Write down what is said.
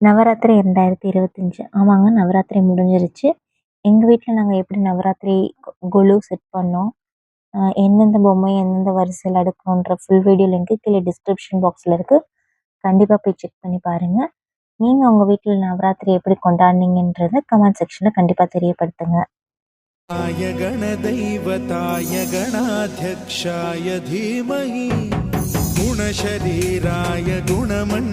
நவராத்திரி ரெண்டாயிரத்தி இருபத்தஞ்சி. ஆமாங்க நவராத்திரி முடிஞ்சிருச்சு. எங்கள் வீட்டில் நாங்கள் எப்படி நவராத்திரி கொலு செட் பண்ணோம் எந்தெந்த பொம்மை எந்தெந்த வரிசையில் அடுக்கணுன்ற ஃபுல் வீடியோ லிங்க்கு கீழே டிஸ்கிரிப்ஷன் பாக்ஸில் இருக்குது கண்டிப்பாக போய் செக் பண்ணி பாருங்கள் நீங்கள் உங்கள் வீட்டில் நவராத்திரி எப்படி கொண்டாடினீங்கன்றத கமெண்ட் செக்ஷனில் கண்டிப்பாக தெரியப்படுத்துங்க. தாய கண தெய்வ தாய குணசரீராய குணமன்